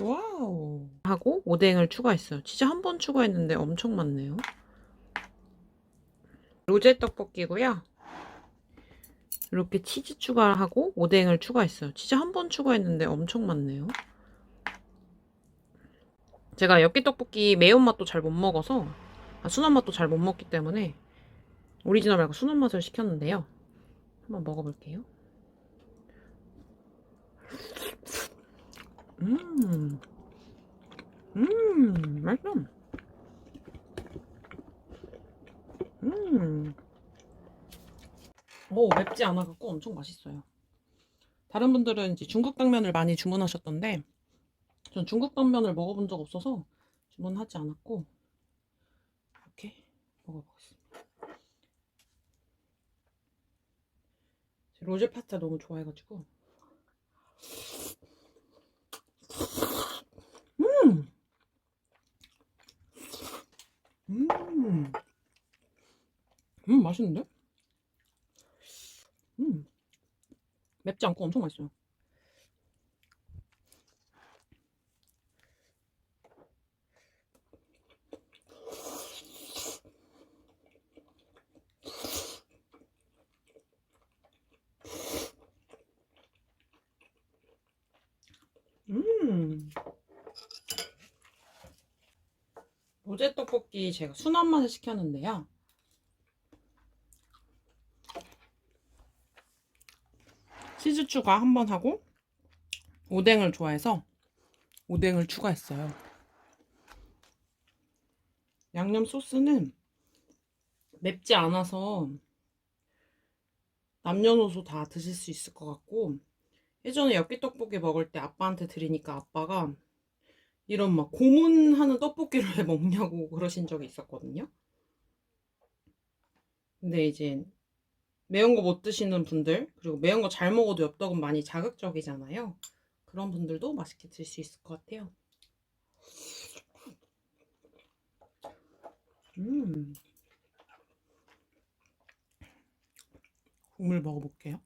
와우. 하고 오뎅을 추가했어요. 진짜 한 번 추가했는데 엄청 많네요. 로제 떡볶이고요. 이렇게 치즈 추가하고 오뎅을 추가했어요. 진짜 한 번 추가했는데 엄청 많네요. 제가 엽기 떡볶이 매운맛도 잘 못 먹어서 아, 순한 맛도 잘 못 먹기 때문에 오리지널 말고 순한 맛을 시켰는데요. 한번 먹어볼게요. 음, 음, 맛있어. 음, 오, 맵지 않아갖고 엄청 맛있어요. 다른 분들은 이제 중국 당면을 많이 주문하셨던데, 전 중국 당면을 먹어본 적 없어서 주문하지 않았고, 이렇게 먹어보겠습니다. 로제 파스타 너무 좋아해가지고, 음! 음! 음, 맛있는데? 음. 맵지 않고 엄청 맛있어요. 음. 로제 떡볶이 제가 순한 맛을 시켰는데요. 치즈 추가 한 번 하고 오뎅을 좋아해서 오뎅을 추가했어요. 양념 소스는 맵지 않아서 남녀노소 다 드실 수 있을 것 같고 예전에 엽기떡볶이 먹을 때 아빠한테 드리니까 아빠가 이런 막 고문하는 떡볶이를 왜 먹냐고 그러신 적이 있었거든요. 근데 이제 매운 거 못 드시는 분들 그리고 매운 거 잘 먹어도 엽떡은 많이 자극적이잖아요. 그런 분들도 맛있게 드실 수 있을 것 같아요. 음. 국물 먹어볼게요.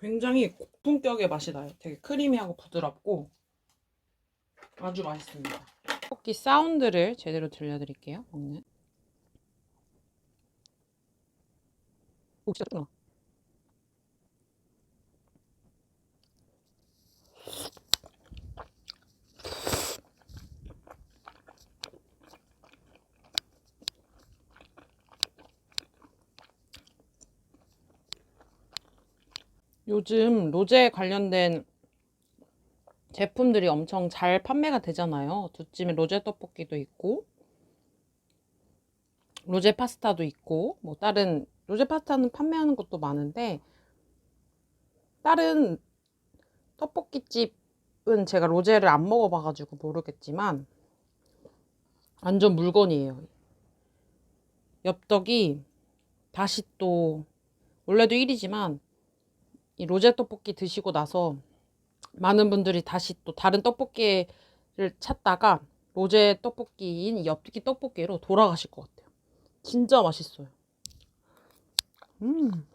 굉장히 고품격의 맛이 나요. 되게 크리미하고 부드럽고 아주 맛있습니다. 떡볶이 사운드를 제대로 들려드릴게요. 먹는. 오 진짜 뜨 요즘 로제 관련된 제품들이 엄청 잘 판매가 되잖아요. 두찜에 로제 떡볶이도 있고, 로제 파스타도 있고, 뭐 다른 로제 파스타는 판매하는 것도 많은데, 다른 떡볶이집은 제가 로제를 안 먹어봐가지고 모르겠지만, 완전 물건이에요. 엽떡이 다시 또, 원래도 1위지만, 이 로제 떡볶이 드시고 나서 많은 분들이 다시 또 다른 떡볶이를 찾다가 로제 떡볶이인 이 엽기 떡볶이로 돌아가실 것 같아요. 진짜 맛있어요. 음.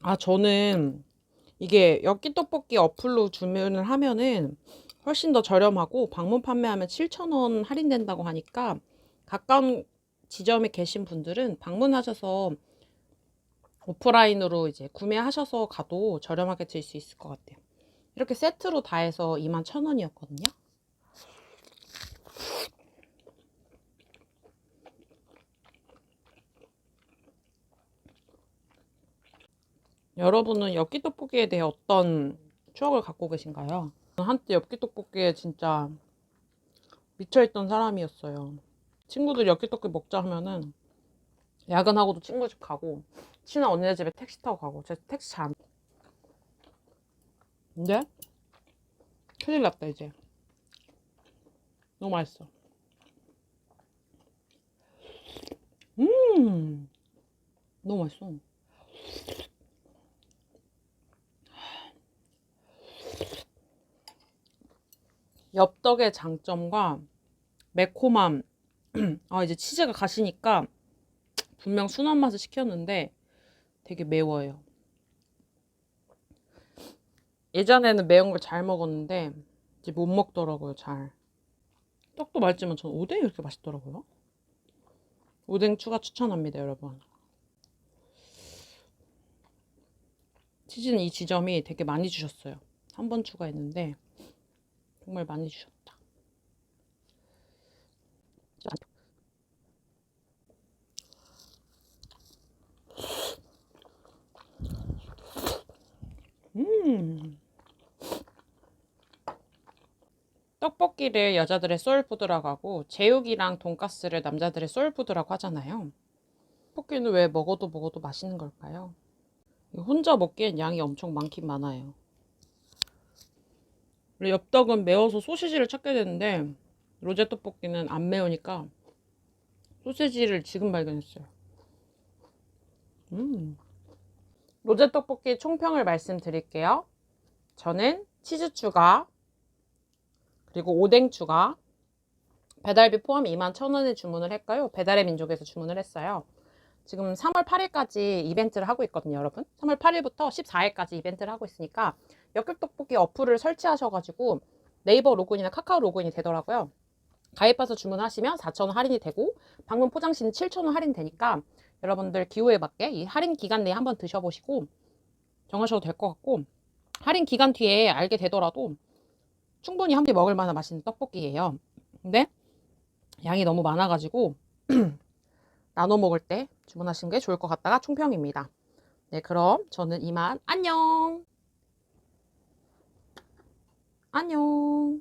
아, 저는 이게 엽기 떡볶이 어플로 주문을 하면은 훨씬 더 저렴하고 방문 판매하면 7,000원 할인된다고 하니까 가까운 지점에 계신 분들은 방문하셔서 오프라인으로 이제 구매하셔서 가도 저렴하게 드실 수 있을 것 같아요. 이렇게 세트로 다 해서 21,000원이었거든요. 여러분은 엽기 떡볶이에 대해 어떤 추억을 갖고 계신가요? 한때 엽기 떡볶이에 진짜 미쳐있던 사람이었어요. 친구들이 엽기 떡볶이 먹자 하면은 야근하고도 친구 집 가고 친한 언니네 집에 택시 타고 가고 제가 택시 잘 안... 근데 큰일 났다 이제. 너무 맛있어. 음! 너무 맛있어 엽떡의 장점과 매콤함. 아, 이제 치즈가 가시니까 분명 순한 맛을 시켰는데 되게 매워요. 예전에는 매운 걸 잘 먹었는데 이제 못 먹더라고요, 잘. 떡도 맛있지만 전 오뎅이 이렇게 맛있더라고요. 오뎅 추가 추천합니다, 여러분. 치즈는 이 지점이 되게 많이 주셨어요. 한 번 추가했는데 정말 많이 주셨다. 음. 떡볶이를 여자들의 소울푸드라고 하고 제육이랑 돈가스를 남자들의 소울푸드라고 하잖아요. 떡볶이는 왜 먹어도 먹어도 맛있는 걸까요? 혼자 먹기엔 양이 엄청 많긴 많아요. 원래 엽떡은 매워서 소시지를 찾게 되는데 로제 떡볶이는 안 매우니까 소시지를 지금 발견했어요. 음. 로제 떡볶이 총평을 말씀드릴게요. 저는 치즈 추가, 그리고 오뎅 추가, 배달비 포함 21,000원에 주문을 했고요. 배달의 민족에서 주문을 했어요. 지금 3월 8일까지 이벤트를 하고 있거든요, 여러분. 3월 8일부터 14일까지 이벤트를 하고 있으니까 역겹떡볶이 어플을 설치하셔가지고 네이버 로그인이나 카카오 로그인이 되더라고요. 가입해서 주문하시면 4,000원 할인이 되고 방문 포장 시는 7,000원 할인 되니까 여러분들 기호에 맞게 이 할인 기간 내에 한번 드셔보시고 정하셔도 될 것 같고 할인 기간 뒤에 알게 되더라도 충분히 함께 먹을 만한 맛있는 떡볶이예요. 근데 양이 너무 많아가지고 나눠 먹을 때 주문하시는 게 좋을 것 같다가 총평입니다. 네, 그럼 저는 이만 안녕! 안녕!